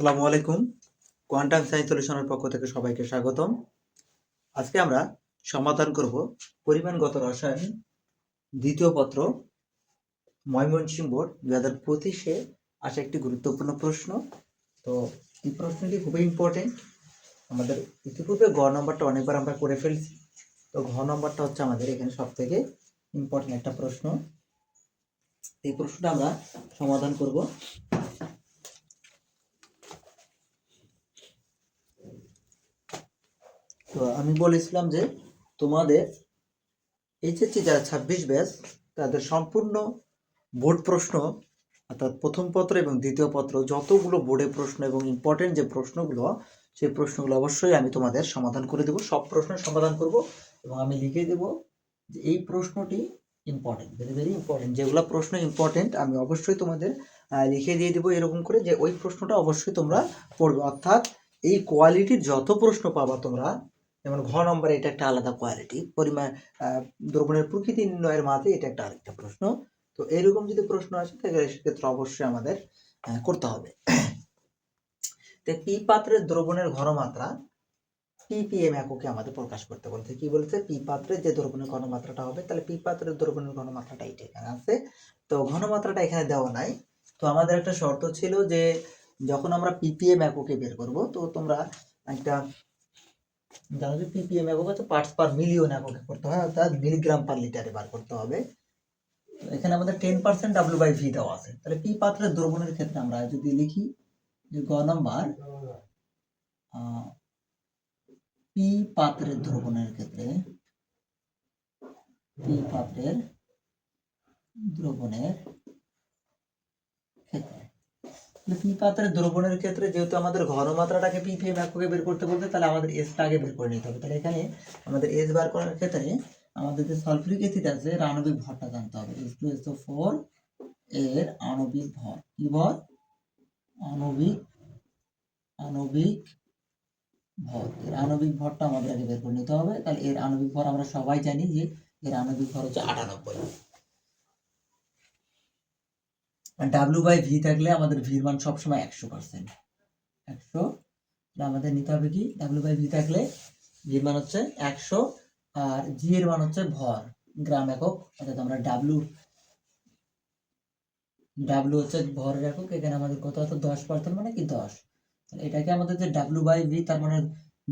আসসালামু আলাইকুম। Quantum science সলিউশনের পক্ষ থেকে সবাইকে স্বাগতম। আজকে আমরা সমাধান করব পরিমাণগত রসায়ন দ্বিতীয় পত্র, ময়মনসিংহ বোর্ড, দুই হাজার পঁচিশে আসা একটি গুরুত্বপূর্ণ প্রশ্ন। তো এই প্রশ্নটি খুবই ইম্পর্টেন্ট আমাদের ইতিপূর্বে গ নম্বরটা অনেকবার আমরা করে ফেলছি। তো ঘ নম্বরটা হচ্ছে আমাদের এখানে সব থেকে ইম্পর্টেন্ট একটা প্রশ্ন। এই প্রশ্নটা আমরা সমাধান করব। তো আমি বলেছিলাম যে তোমাদের এইচএসসি যারা ছাব্বিশ ব্যাচ, তাদের সম্পূর্ণ বোর্ড প্রশ্ন, অর্থাৎ প্রথম পত্র এবং দ্বিতীয় পত্র, যতগুলো বোর্ডে প্রশ্ন এবং ইম্পর্টেন্ট যে প্রশ্নগুলো, সেই প্রশ্নগুলো অবশ্যই আমি তোমাদের সমাধান করে দেবো। সব প্রশ্নের সমাধান করব এবং আমি লিখে দেবো যে এই প্রশ্নটি ইম্পর্টেন্ট ভেরি ভেরি ইম্পর্টেন্ট যেগুলো প্রশ্ন ইম্পর্টেন্ট আমি অবশ্যই তোমাদের লিখে দিয়ে দেবো এরকম করে যে ওই প্রশ্নটা অবশ্যই তোমরা পড়বে। অর্থাৎ এই কোয়ালিটির যত প্রশ্ন পাবা তোমরা যেমন ঘ নম্বরে এটা একটা আলাদা কোয়ালিটি পরিমাণ দ্রবণের প্রকৃতি নির্ণয়ের মাঝে এটা একটা আরেকটা প্রশ্ন। তো এরকম যদি প্রশ্ন আসে, তাহলে সেক্ষেত্রে অবশ্যই আমাদের করতে হবে। তো পি পাত্রের দ্রবণের ঘনমাত্রা পিপিএম এককে আমাদের প্রকাশ করতে বলছে কি বলছে? পি পাত্রের যে দ্রবণের ঘনমাত্রাটা হবে, তাহলে পি পাত্রের দ্রবণের ঘনমাত্রাটা এইটা এখানে আছে। তো ঘনমাত্রাটা এখানে দেওয়া নাই। তো আমাদের একটা শর্ত ছিল যে, যখন আমরা পিপিএম এককে বের করব, তো তোমরা একটা যে পিপিএম একক হচ্ছে পার্টস পার মিলিয়ন এককে করতে হয়, অর্থাৎ মিলিগ্রাম পার লিটারে বার করতে হবে। এখানে আমাদের ten percent W by V দেওয়া আছে। তাহলে পি পাত্রের দ্রবণের ক্ষেত্রে আমরা যদি লিখি যে গ নাম্বার পি পাত্রের দ্রবণের ক্ষেত্রে পি পাত্রের দ্রবণের ক্ষেত্রে তাহলে পি পাত্রের দ্রবণের ক্ষেত্রে যেহেতু আমাদের ঘনমাত্রাটাকে পি পি এককে বের করতে বলতে তাহলে আমাদের এসটা আগে বের করে নিতে হবে। তাহলে এখানে আমাদের এস বার করার ক্ষেত্রে আমাদের যে সালফিউরিক অ্যাসিড আছে আণবিক ভরটা জানতে হবে। এস টু এস ফোর এর আণবিক ভর। কি ভর? আণবিক আণবিক ভর। এর আণবিক ভরটা আমাদের আগে বের করে নিতে হবে। তাহলে এর আণবিক ভর আমরা সবাই জানি যে এর আণবিক ভর হচ্ছে আটানব্বই। ডাব্লিউ বাই ভি থাকলে আমাদের ভির মান সবসময় একশো পার্সেন্ট একশো আমাদের নিতে হবে কি? ডাব্লিউ বাই ভি থাকলে ভির মান হচ্ছে একশো আর জি এর মান হচ্ছে ভর, গ্রাম একক, অর্থাৎ আমরা ডাব্লু ডাব্লু হচ্ছে ভরের একক, এখানে আমাদের কত হতো দশ পার্সেন্ট মানে কি দশ? এটাকে আমাদের যে ডাব্লু বাই ভি তার মানে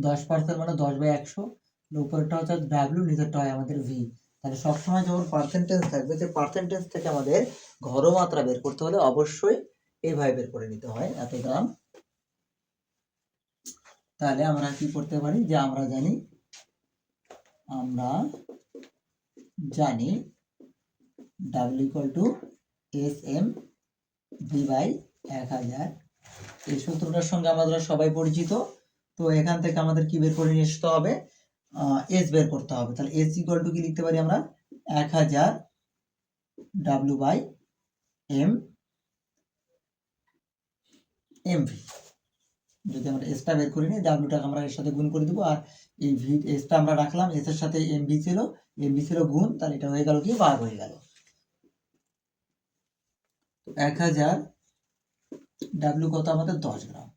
দশ পার্সেন্ট মানে দশ বাই একশো উপরেরটা হচ্ছে ডাব্লু নিচেরটা হয় আমাদের ভি তাহলে সবসময় যখন পার্সেন্টেজ থাকবে যে পার্সেন্টেজ থেকে আমাদের ঘরমাত্রা বের করতে হলে অবশ্যই এইভাবে বের করে নিতে হয়, এত গ্রাম তাহলে আমরা কি করতে পারি? যে আমরা জানি আমরা জানি W equal to S M V by এক হাজার। এই সূত্রটার সঙ্গে আমরা সবাই পরিচিত, তো এখান থেকে আমাদের কি বের করে নিয়ে আসতে হবে? এস বের করতে হবে। তাহলে এস ইকুয়াল টু কি লিখতে পারি আমরা? এক হাজার W by M M V যদি আমরা এসটা বের করে নিই ডাব্লিউটাকে আমরা এর সাথে গুণ করে দেবো। আর এই ভি এসটা আমরা রাখলাম এস এর সাথে এম ভি ছিল এম ভি ছিল গুণ, তাহলে এটা হয়ে গেল কি? ভাগ হয়ে গেল। এক হাজার ডাব্লিউ কত? আমাদের দশ গ্রাম।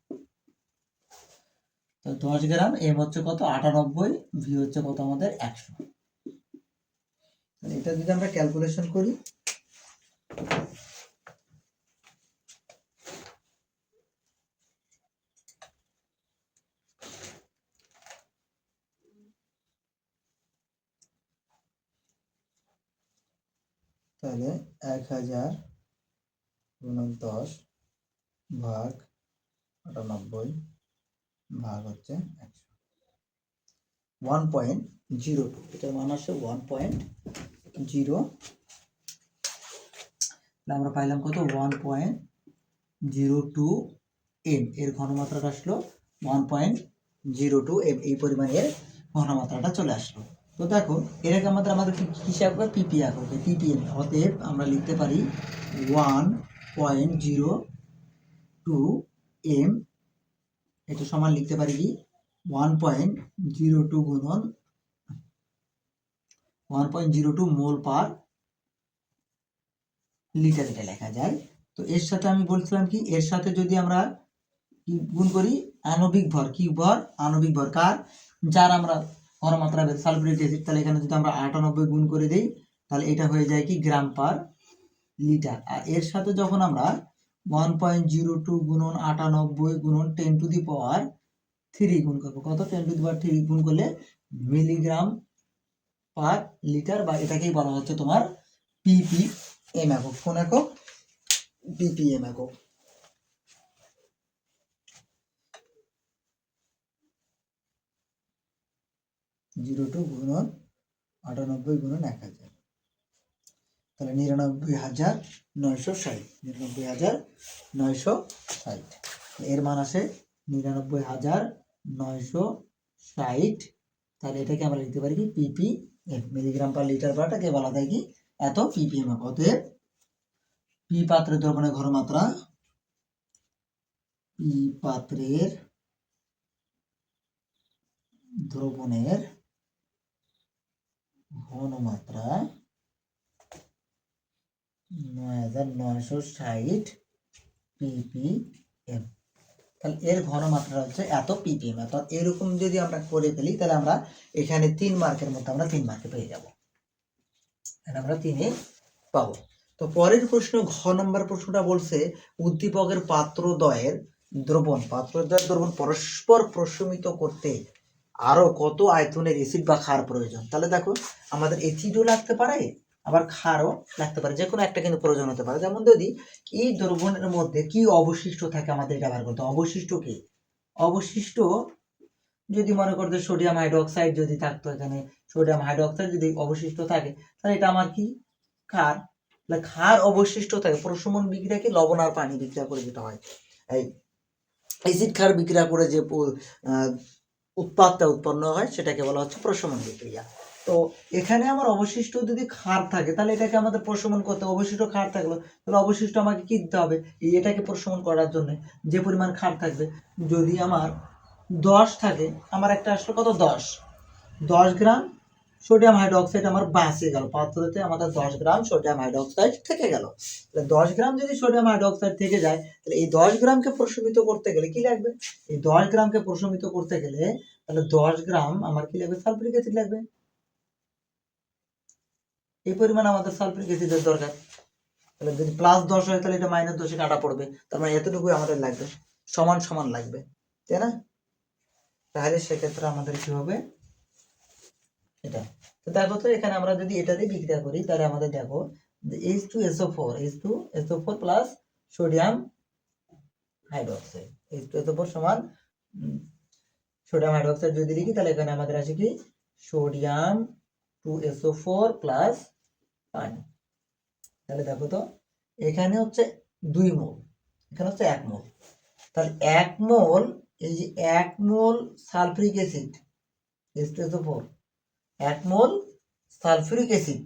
তো দশ গ্রাম, এম হচ্ছে কত? আটানব্বই, ভি হচ্ছে কত আমাদের? একশো। এটা যদি আমরা ক্যালকুলেশন করি, তাহলে এক হাজার গুণন দশ ভাগ আটানব্বই ভাগ হচ্ছে একশো। ওয়ান পয়েন্ট জিরো টু এটার মান আসছে ওয়ান পয়েন্ট জিরো আমরা পাইলাম কত? One point zero two M এর ঘনমাত্রাটা আসলো one point zero two M এই পরিমাণের ঘনমাত্রাটা চলে আসলো। তো দেখো এটাকে আমাদের আমাদের হিসাব করে? পিপি এককে পিপিএম অতএব আমরা লিখতে পারি one point zero two M এটা সমান লিখতে পারি কি? ওয়ান পয়েন্ট জিরো টু গুণন one point zero two mole per litre এটা লেখা যায়। তো এর সাথে আমি বলছিলাম কি? এর সাথে যদি আমরা কি গুণ করি? আণবিক ভর। কি ভর? আণবিক ভর। কার? যার আমরা ঘনমাত্রা সালফিউরিক অ্যাসিড, তাহলে এখানে যদি আমরা আটানব্বই গুণ করে দিই, তাহলে এটা হয়ে যায় কি? গ্রাম পার লিটার। আর এর সাথে যখন আমরা ওয়ান পয়েন্ট জিরো টু গুণন আটানব্বই গুণন ten to the power three গুণ করব। কত? Ten to the power three গুণ করলে মিলিগ্রাম পার লিটার বা এটাকেই বলা হচ্ছে তোমার পিপি এম একক। কোন একক? পিপিএম একক। জিরো টু গুণন আটানব্বই গুণন এক হাজার। তাহলে নিরানব্বই হাজার নয়শো ষাট, নিরানব্বই হাজার নয়শো ষাট। এর মান আসে নিরানব্বই হাজার নয়শো ষাট। তাহলে এটাকে আমরা লিখতে পারি কি? PP M milligram per litre পারটাকে বলা যায় কি? এত পিপিএম অতএব পি পাত্রের দ্রবণের ঘনমাত্রা পি পাত্রের দ্রবণের ঘনমাত্রা নয় হাজার নয়শো ষাট পিপিএম তাহলে এর ঘনমাত্রা হচ্ছে এত পিপিএম অর্থাৎ এরকম যদি আমরা করে ফেলি, তাহলে আমরা এখানে তিন মার্কের মধ্যে আমরা তিন মার্কে পেয়ে যাব। এখানে আমরা তিনে পাবো। তো পরের প্রশ্ন, ঘ নম্বর প্রশ্নটা বলছে, উদ্দীপকের পাত্রদ্বয়ের দ্রবণ পাত্রদ্বয়ের দ্রবণ পরস্পর প্রশমিত করতে আরও কত আয়তনের এসিড বা ক্ষার প্রয়োজন? তাহলে দেখো, আমাদের এসিডও লাগতে পারে আবার ক্ষারও লাগতে পারে যে কোনো একটা কিন্তু প্রয়োজন হতে পারে। যেমন যদি এই দ্রবণের মধ্যে কি অবশিষ্ট থাকে আমাদের বার করতে? অবশিষ্ট কি? অবশিষ্ট যদি মনে করতে সোডিয়াম হাইড্রোক্সাইড যদি থাকতো এখানে সোডিয়াম হাইড্রোক্সাইড যদি অবশিষ্ট থাকে, তাহলে এটা আমার কি? ক্ষার। তাহলে ক্ষার অবশিষ্ট থাকে, প্রশমন বিক্রিয়াকে লবণ আর পানি বিক্রিয়া করে যেটা হয়। এই অ্যাসিড ক্ষার বিক্রিয়া করে যে উৎপাদটা উৎপন্ন হয়, সেটাকে বলা হচ্ছে প্রশমন বিক্রিয়া। তো এখানে আমার অবশিষ্ট যদি ক্ষার থাকে, তাহলে এটাকে আমাদের প্রশমন করতে। অবশিষ্ট ক্ষার থাকল, তাহলে অবশিষ্ট আমাকে কি দিতে হবে? এটাকে প্রশমন করার জন্য যে পরিমাণ ক্ষার থাকবে। যদি আমার দশ থাকে, আমার একটা আসলো কত? দশ। দশ গ্রাম সোডিয়াম হাইড্রোক্সাইড আমার বাঁচে গেল। পাত্রতে আমাদের দশ গ্রাম সোডিয়াম হাইড্রোক্সাইড থেকে গেল। তাহলে দশ গ্রাম যদি সোডিয়াম হাইড্রোক্সাইড থেকে যায়, তাহলে এই দশ গ্রামকে প্রশমিত করতে গেলে কি লাগবে? এই দশ গ্রামকে প্রশমিত করতে গেলে তাহলে দশ গ্রাম আমার কি লাগবে? সালফিউরিক অ্যাসিড লাগবে। এই পরিমাণ আমাদের সালফিউরিক অ্যাসিডের দরকার। তাহলে যদি প্লাস দশ হয়, তাহলে এটা মাইনাস দশে কাটা পড়বে। তার মানে এতটুকুই আমাদের লাগবে। সমান সমান লাগবে। তাই না? তাহলে সেক্ষেত্রে আমাদের কি হবে? এটা। তো দেখো তো, এখানে আমরা যদি এটা দিয়ে বিক্রিয়া করি, তাহলে আমাদের দেখো H two SO four H two SO four plus sodium hydroxide H two SO four সমান সোডিয়াম হাইড্রোক্সাইড যদি লিখি, তাহলে এখানে আমাদের আছে কি? Sodium two SO four plus পানি তাহলে দেখো তো, এখানে হচ্ছে দুই মোল, এখানে হচ্ছে এক মোল। তাহলে এক মোল, এই যে এক mole sulphuric acid SO four এক মোল সালফিউরিক অ্যাসিড,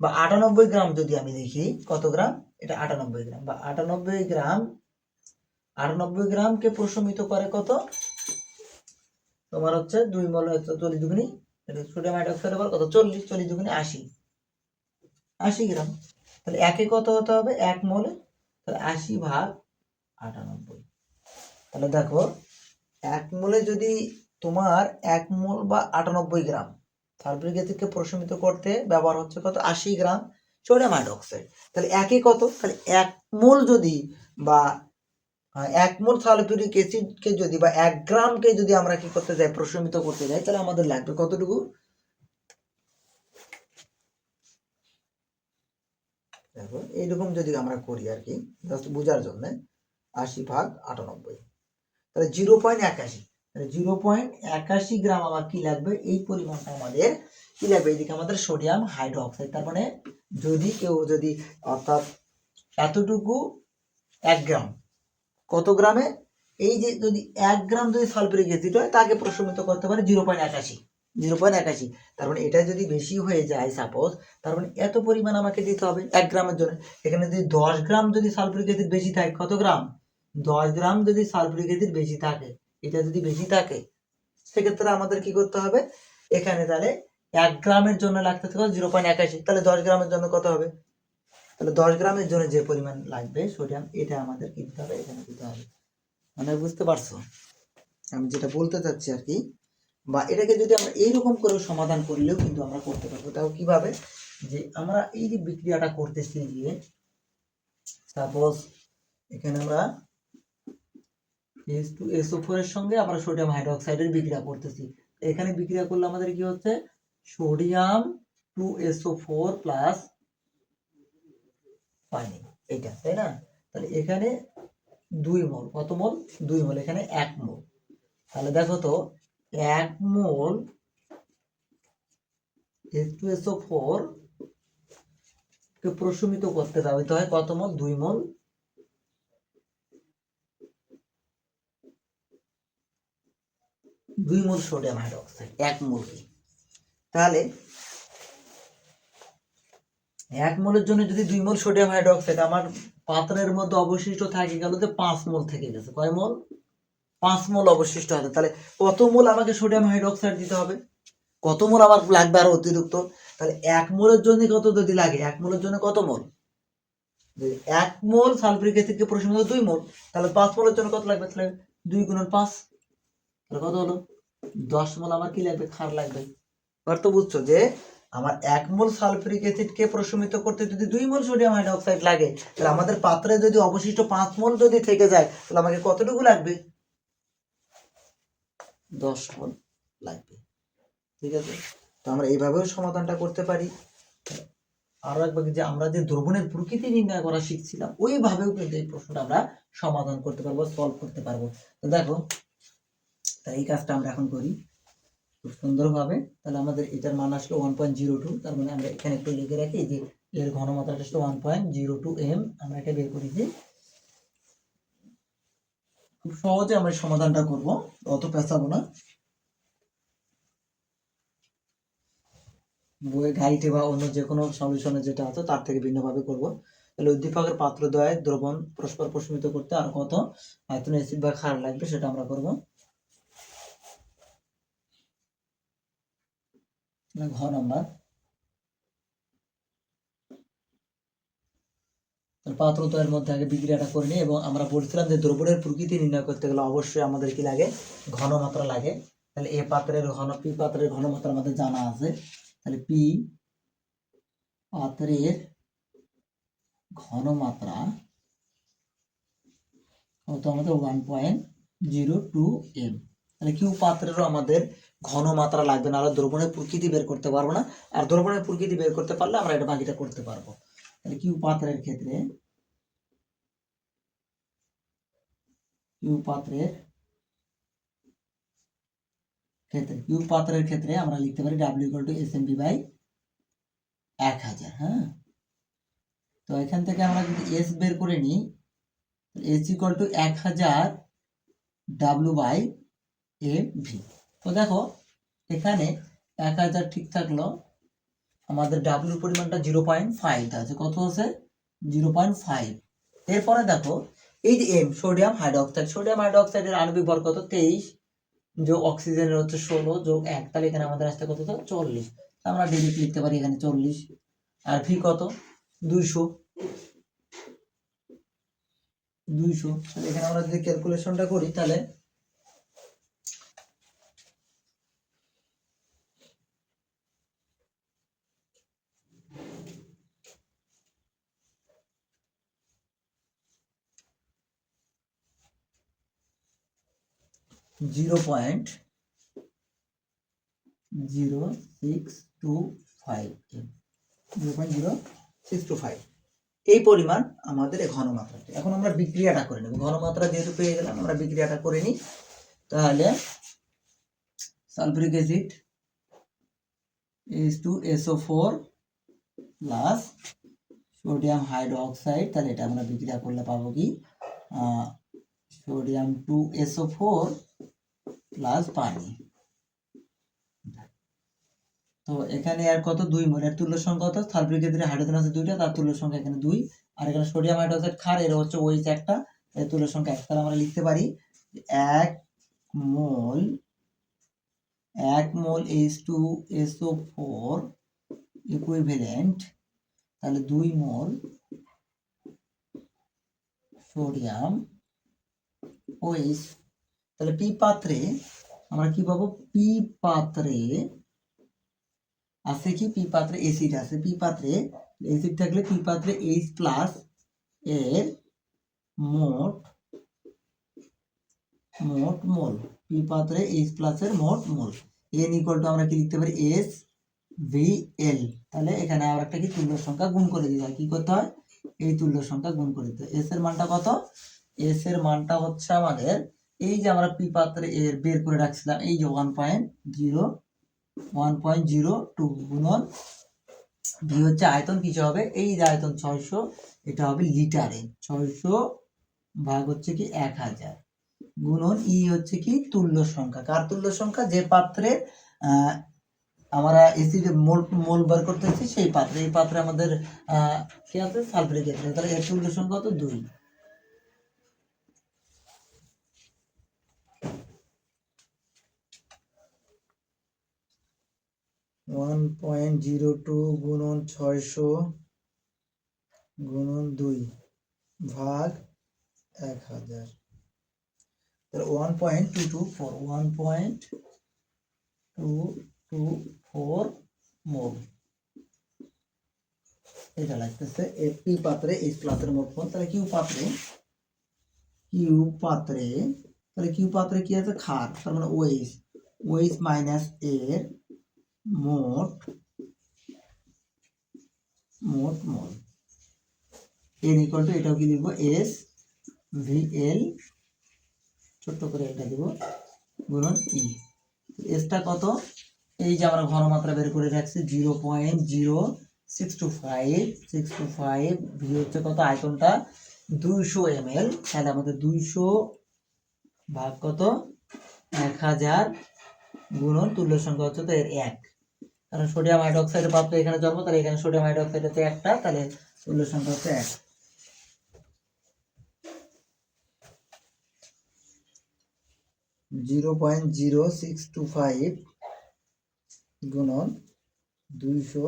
বা আটানব্বই গ্রাম যদি আমি দেখি, কত গ্রাম? এটা আটানব্বই গ্রাম, বা আটানব্বই গ্রাম, আটানব্বই গ্রামকে প্রশমিত করে কত? তোমার হচ্ছে দুই মোল হচ্ছে চল্লিশ দুগুনি সোডিয়াম হাইড্রোক্সাইড কত? চল্লিশ চল্লিশ দুগুনি আশি। আশি গ্রাম। তাহলে একে কত হতে হবে? এক মোলে, তাহলে আশি ভাগ আটানব্বই। তাহলে দেখো, এক মোলে যদি তোমার এক মোল বা আটানব্বই গ্রাম সালফিউরিক অ্যাসিডকে প্রশমিত করতে ব্যবহার হচ্ছে কত? আশি গ্রাম সোডিয়াম হাইড্রোক্সাইড। তাহলে একই কত? তাহলে এক মোল যদি বা এক মোল সালফিউরিক অ্যাসিডকে যদি বা এক গ্রামকে যদি আমরা কি করতে যাই, প্রশমিত করতে যাই, তাহলে আমাদের লাগবে কতটুকু? দেখো এইরকম যদি আমরা করি আর কি জাস্ট বোঝার জন্য, আশি ভাগ আটানব্বই। তাহলে জিরো পয়েন্ট একাশি, তাহলে জিরো পয়েন্ট একাশি গ্রাম আমার কি লাগবে? এই পরিমাণটা আমাদের কি লাগবে? এইদিকে আমাদের সোডিয়াম হাইড্রোক্সাইড, তার মানে যদি কেউ যদি, অর্থাৎ এতটুকু এক গ্রাম, কত গ্রামে? এই যে যদি এক গ্রাম যদি সালফিউরিক অ্যাসিড হয়, তাকে প্রশমিত করতে পারে জিরো পয়েন্ট একাশি। জিরো পয়েন্ট একাশি। তার মানে এটা যদি বেশি হয়ে যায় সাপোজ তার মানে এত পরিমাণ আমাকে দিতে হবে এক গ্রামের জন্য। এখানে যদি দশ গ্রাম যদি সালফিউরিক অ্যাসিড বেশি থাকে, কত গ্রাম? দশ গ্রাম যদি সালফিউরিক অ্যাসিড বেশি থাকে। এটা যদি বেশি থাকে, সেক্ষেত্রে আমাদের কি করতে হবে? এখানে তাহলে এক গ্রামের জন্য লাগতে থাকবে জিরো পয়েন্ট একাশি। তাহলে দশ গ্রামের জন্য কত হবে? তাহলে দশ গ্রামের জন্য যে পরিমাণ লাগবে, সোডিয়াম, এটা আমাদের কি দিতে হবে, এখানে দিতে হবে। মানে বুঝতে পারছ? আমি যেটা বলতে চাচ্ছি আর কি বা এটাকে যদি আমরা এইরকম করে সমাধান করলেও কিন্তু আমরা করতে পারব। তাও কীভাবে? যে আমরা এই যে বিক্রিয়াটা করতেছি যে সাপোজ এখানে আমরা এস টু এসও ফোর এর সঙ্গে আমরা সোডিয়াম হাইড্রোক্সাইডের বিক্রিয়া করতেছি। এখানে বিক্রিয়া করলে আমাদের কি হচ্ছে? Sodium two SO four plus পানি। এইটা, তাই না? তাহলে এখানে দুই মোল। কত মোল? দুই মোল। এখানে এক মোল। তাহলে দেখো তো এক মোল কে প্রশমিত করতে যাবে হয় কত মোল? দুই মোল। দুই মোল সোডিয়াম হাইড্রোক্সাইড, এক মোল কি? তাহলে এক মোলের জন্য যদি দুই মোল সোডিয়াম হাইড্রোক্সাইড, আমার পাত্রের মধ্যে অবশিষ্ট থাকে গেল যে পাঁচ মোল থেকে গেছে। কয় মোল? পাঁচ মোল অবশিষ্ট আছে। তাহলে কত মোল আমাকে সোডিয়াম হাইড্রোক্সাইড দিতে হবে? কত মোল আমার লাগবে আরও অতিরিক্ত? তাহলে এক মোলের জন্য কত যদি লাগে, এক মোলের জন্য কত মোল? এক মোল সালফিউরিক অ্যাসিডকে প্রশমিত দুই মোল, তাহলে পাঁচ মোলের জন্য কত লাগবে? তাহলে দুই গুণন পাঁচ। তাহলে কত হলো? দশ মোল আমার কি লাগবে? ক্ষার লাগবে। এবার তো বুঝছ যে আমার এক মোল সালফিউরিক অ্যাসিডকে প্রশমিত করতে যদি দুই মোল সোডিয়াম হাইড্রোক্সাইড লাগে, তাহলে আমাদের পাত্রে যদি অবশিষ্ট পাঁচ মোল যদি থেকে যায়, তাহলে আমাকে কতটুকু লাগবে? দশ মোল লাগবে, ঠিক আছে? তো আমরা এইভাবেও সমাধানটা করতে পারি। আরও একবার যে আমরা যে দ্রবণের প্রকৃতি নির্ণয় করা শিখছিলাম, ওইভাবেও কিন্তু এই প্রশ্নটা আমরা সমাধান করতে পারব সলভ করতে পারব। তো দেখো, তাই এই কাজটা আমরা এখন করি। খুব সুন্দরভাবে। তাহলে আমাদের এটার মান আসলো ওয়ান পয়েন্ট জিরো টু তার মানে আমরা এখানে একটু লিখে রাখি যে এর ঘনমাত্রাটা আসলো one point zero two M আমরা এটা বের করি যে সহজে আমরা সমাধানটা করব, অত পেঁচাবো না। বইয়ে গাইডে বা অন্য যে কোনো সলিউশনে যেটা আছে, তার থেকে ভিন্নভাবে করব। তাহলে উদ্দীপকের পাত্র দ্বয় দ্রবণ পরস্পর প্রশমিত করতে আর কত? আয়তন অ্যাসিড বা ক্ষার লাগবে, সেটা আমরা করব। ঘ নাম্বার পাত্রদ্বয়ের মধ্যে আগে বিক্রিয়াটা করে নিই এবং আমরা বলছিলাম যে দ্রবণের প্রকৃতি নির্ণয় করতে গেলে অবশ্যই আমাদের কি লাগে? ঘনমাত্রা লাগে। তাহলে এ পাত্রের ঘন, পি পাত্রের ঘনমাত্রা আমাদের জানা আছে। তাহলে পি পাত্রের ঘনমাত্রা কত আমাদের? One point zero two M তাহলে কিউ পাত্রেরও আমাদের ঘনমাত্রা লাগবে না আমরা দ্রবণের প্রকৃতি বের করতে পারব না। আর দ্রবণের প্রকৃতি বের করতে পারলে আমরা এটা বাকিটা করতে পারব। তাহলে কিউ পাত্রের ক্ষেত্রে, কিউ পাত্রের ক্ষেত্রে, কিউ পাত্রের ক্ষেত্রে আমরা লিখতে পারি W equal to S M P by এক হাজার হ্যাঁ? তো এখান থেকে আমরা যদি এস বের করে নিই এস ইকুয়াল টু এক হাজার ডাব্লু বাই এ ভি তো দেখো, এখানে এক হাজার ঠিক থাকল আমাদের ডাব্লুর পরিমাণটা জিরো পয়েন্ট ফাইভ আছে। কত আছে? জিরো পয়েন্ট ফাইভ এরপরে দেখো, এই যে এম সোডিয়াম হাইড্রোক্সাইড সোডিয়াম হাইড্রোক্সাইডের আণবিক ভর কত? তেইশ। যোগ অক্সিজেনের হচ্ছে ষোলো, যোগ এক। তাহলে এখানে আমাদের আসতে কত? তো চল্লিশ। আমরা ডিরেক্ট লিখতে পারি এখানে চল্লিশ। আর ভি কত? দুইশো। দুইশো। এখানে আমরা যদি ক্যালকুলেশনটা করি, তাহলে zero point zero six two five zero point zero six two five. এই পরিমাণ আমাদের এই ঘনমাত্রাটা এখন আমরা বিক্রিয়াটা করে নেব। ঘনমাত্রা যেহেতু পেয়ে গেলাম, আমরা বিক্রিয়াটা করে নিই। তাহলে sulphuric acid S two SO four plus sodium hydroxide তাহলে এটা আমরা বিক্রিয়া করলে পাবো কি? Sodium two SO four plus পানি। তো এখানে আর কত? দুই মোল। এর তুল্য সংখ্যা কত? সালফিউরিক অ্যাসিডের হাইড্রোজেন আছে দুইটা, তার তুল্য সংখ্যা এখানে দুই। আর এখানে সোডিয়াম হাইড্রোক্সাইড ক্ষার, এর হচ্ছে ওইচ একটা। এর তুল্য সংখ্যা এক। তাহলে আমরা লিখতে পারি এক মোল এক mole H two SO four equivalent তাহলে দুই মোল সোডিয়াম ওইস তাহলে পি পাত্রে আমরা কি পাবো? পি পাত্রে, আছে কি? পি পাত্রে এসিড আছে। পি পাত্রে এসিড থাকলে পি পাত্রে এইচ প্লাস এর মোট মোট মোল। পি পাত্রে এইচ প্লাস এর মোট মোল। এন ইকুয়াল টু আমরা কি লিখতে পারি? এস ভি এল তাহলে এখানে আর একটা কি তুল্য সংখ্যা গুণ করে দিতে হয়। কি করতে হয়? এই তুল্য সংখ্যা গুণ করে দিতে হয়। এস এর মানটা কত? এস এর মানটা হচ্ছে আমাদের এই যে আমরা পি পাত্রে এর বের করে রাখছিলাম, এই যে one point zero one point zero two গুণন ভি হচ্ছে আয়তন, কিছু হবে? এই যে আয়তন ছয়শো, এটা হবে লিটারে ছয়শো ভাগ হচ্ছে কি এক হাজার। গুণন ই হচ্ছে কি তুল্য সংখ্যা। কার তুল্য সংখ্যা? যে পাত্রে আমরা এসিড মোল মোল বার করতেছি, সেই পাত্রে। এই পাত্রে আমাদের কি আছে? Sulphuric acid. তাহলে এর তুল্য সংখ্যা কত দুই। ওয়ান পয়েন্ট জিরো টু গুণন ছয়শো গুণন দুই ভাগ এক হাজার। তাহলে one point two two four one point two two four mole. এটা লাগতেছে পি পাত্রে এইচ প্লাসের মোট মোল তাহলে কিউ পাত্রে কিউ পাত্রে, তাহলে কিউ পাত্রে কি আছে? খার, তার মানে ওয়েস ওয়েস মাইনাস এর মোট মোট মোল। এন ইকুয়াল টু এটাও কি লিখব? এস ভি এল ছোট্ট করে এটা দিব গুণন ই এসটা কত? এই যে আমরা ঘনমাত্রা বের করে রাখছি zero point zero six two five six two five V হচ্ছে কত? আয়তনটা দুইশো এম এল তাহলে আমাদের দুইশো ভাগ কত? এক হাজার, গুণন তুল্য সংখ্যা হচ্ছে তো এর এক। কারণ সোডিয়াম হাইড্রোক্সাইডের পাত্র এখানে জন্ম, তাহলে এখানে সোডিয়াম হাইড্রোক্সাইড হচ্ছে একটা, তাহলে তুল্য সংখ্যা হচ্ছে এক। Zero point zero six two five গুণন দুইশো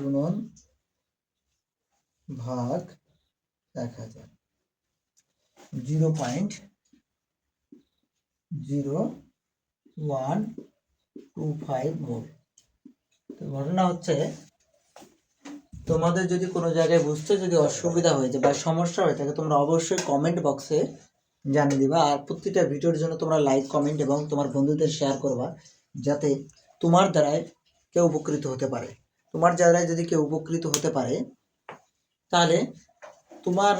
গুণন ভাগ এক হাজার। Zero point zero one two five তো ঘটনা হচ্ছে, তোমাদের যদি কোনো জায়গায় বুঝতে যদি অসুবিধা হয়ে যায় বা সমস্যা হয়ে থাকে, তোমরা অবশ্যই কমেন্ট বক্সে জানিয়ে দিবা। আর প্রতিটা ভিডিওর জন্য তোমরা লাইক কমেন্ট এবং তোমার বন্ধুদের শেয়ার করবা, যাতে তোমার দ্বারায় কেউ উপকৃত হতে পারে। তোমার দ্বারায় যদি কেউ উপকৃত হতে পারে, তাহলে তোমার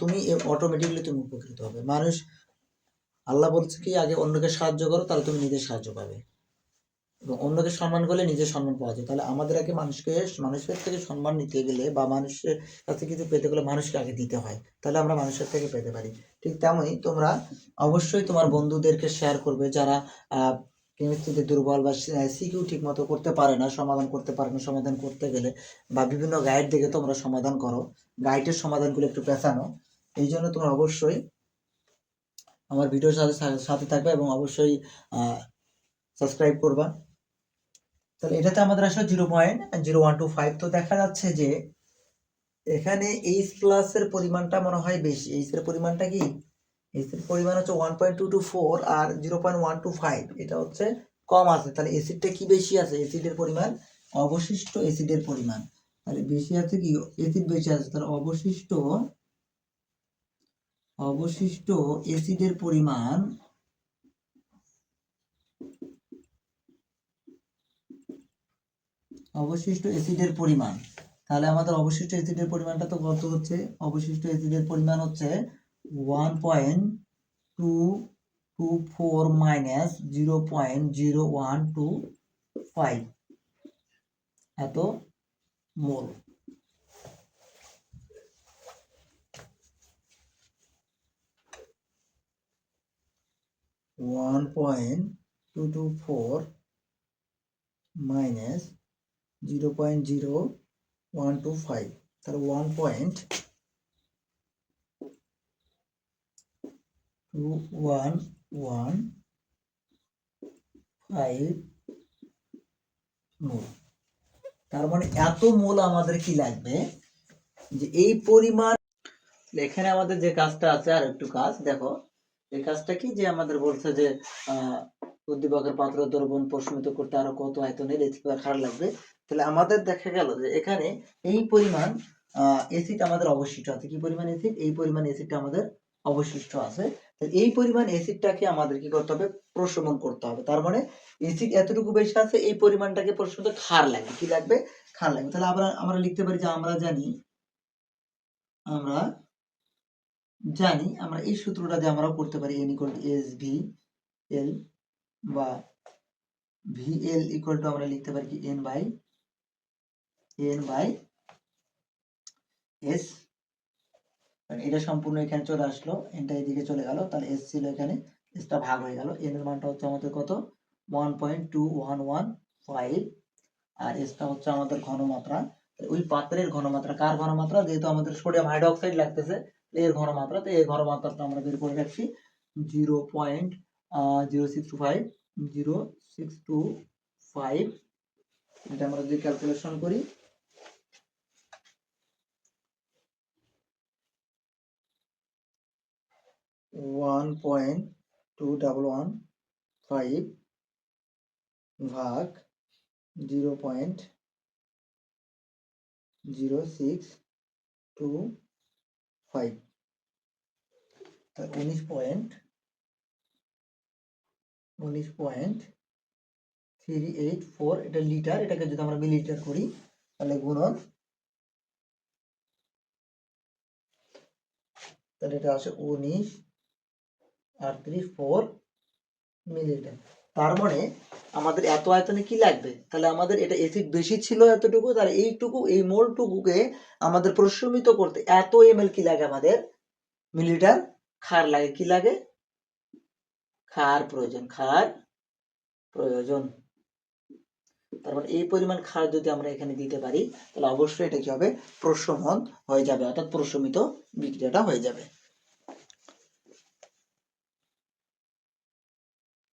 তুমি অটোমেটিকলি তুমি উপকৃত হবে। মানুষ আল্লাহ বলছে কি, আগে অন্যকে সাহায্য করো, তাহলে তুমি নিজের সাহায্য পাবে। এবং অন্যকে সম্মান করলে নিজের সম্মান পাওয়া যায়। তাহলে আমাদের আগে মানুষকে, মানুষের থেকে সম্মান নিতে গেলে বা মানুষের কাছে কিছু পেতে গেলে মানুষকে আগে দিতে হয়। তাহলে আমরা মানুষের থেকে পেতে পারি। ঠিক তেমনই তোমরা অবশ্যই তোমার বন্ধুদেরকে শেয়ার করবে যারা কেমিস্ট্রিতে দুর্বল বা সিকিউ ঠিক মতো করতে পারে না, সমাধান করতে পারে না, সমাধান করতে গেলে বা বিভিন্ন গাইড দেখে তোমরা সমাধান করো। গাইডের সমাধানগুলো একটু পেঁচানো এই জন্য তোমরা অবশ্যই আমার ভিডিওর সাথে সাথে থাকবে এবং অবশ্যই সাবস্ক্রাইব করবা। তাহলে এটাতে আমাদের আসলে zero point zero one two five তো দেখা যাচ্ছে যে এখানে এইচ প্লাসের পরিমাণটা মনে হয় বেশি। এইচ এর পরিমাণটা কি? এইচ এর পরিমাণ হচ্ছে one point two two four আর zero point one two five এটা হচ্ছে কম আছে। তাহলে এসিডটা কি বেশি আছে? এসিডের পরিমাণ? অবশিষ্ট এসিডের পরিমাণ। তাহলে বেশি আছে কি? এসিড বেশি আছে। তাহলে অবশিষ্ট অবশিষ্ট এসিডের পরিমাণ অবশিষ্ট অ্যাসিডের পরিমাণ। তাহলে আমাদের অবশিষ্ট অ্যাসিডের পরিমাণটা তো কত হচ্ছে? অবশিষ্ট অ্যাসিডের পরিমাণ হচ্ছে one point two two four minus zero point zero one two five এত mole. One point two two four minus zero point zero one two five, তাহলে one point two one one five mole তার মানে এত মোল আমাদের কি লাগবে? যে এই পরিমাণ এখানে আমাদের যে কাজটা আছে আর একটু কাজ, দেখো, এই কাজটা কি যে আমাদের বলছে যে উদ্দীপকের পাত্র দ্রবণ প্রশমিত করতে আরও কত আয়তনের বা ক্ষার লাগবে? তাহলে আমাদের দেখা গেল যে এখানে এই পরিমাণ এসিড আমাদের অবশিষ্ট আছে। কি পরিমাণ এসিড এই পরিমাণ এসিডটা আমাদের অবশিষ্ট আছে। এই পরিমাণ এসিডটাকে আমাদের কি করতে হবে? প্রশমন করতে হবে। তার মানে এসিড এতটুকু বেশি আছে, এই পরিমাণটাকে প্রশমিত ক্ষার লাগবে। কি লাগবে? ক্ষার লাগবে। তাহলে আমরা আমরা লিখতে পারি যে আমরা জানি আমরা জানি, আমরা এই সূত্রটা দিয়ে আমরাও করতে পারি N equal S V L বা ভি এল ইকুয়াল টু আমরা লিখতে পারি কি N by N by S এটা সম্পূর্ণ এখানে চলে আসলো এনটা এদিকে চলে গেল, তাহলে এস ছিল এখানে এসটা ভাগ হয়ে গেল। এন এর মানটা হচ্ছে আমাদের কত? One point two one one five আর এসটা হচ্ছে আমাদের ঘনমাত্রা। ওই পাত্রের ঘনমাত্রা, কার ঘনমাত্রা? যেহেতু আমাদের সোডিয়াম হাইড্রোক্সাইড লাগতেছে এর ঘনমাত্রা, তো এর ঘনমাত্রাটা আমরা বের করে রাখছি। Zero point zero six two five zero six two five এটা আমরা যদি ক্যালকুলেশন করি one point two double one five ভাগ zero point zero six two five উনিশ পয়েন্ট উনিশ পয়েন্ট থ্রি এইট ফোর এটা লিটার, এটাকে যদি আমরা মিলিলিটার করি, তাহলে গুণন, তাহলে এটা আসে উনিশ আটত্রিশ ফোর মিলিলিটার। তার মানে আমাদের এত আয়তনে কি লাগবে? তাহলে আমাদের এটা এসিড বেশি ছিল এতটুকু, তাহলে এইটুকু, এই মোলটুকুকে আমাদের প্রশমিত করতে এত এমএল কি লাগে আমাদের? মিলিলিটার? খার লাগে কি লাগে? খার প্রয়োজন খার প্রয়োজন। তার মানে এই পরিমাণ খার যদি আমরা এখানে দিতে পারি, তাহলে অবশ্যই এটা কি হবে? প্রশমন হয়ে যাবে, অর্থাৎ প্রশমিত বিক্রিয়াটা হয়ে যাবে।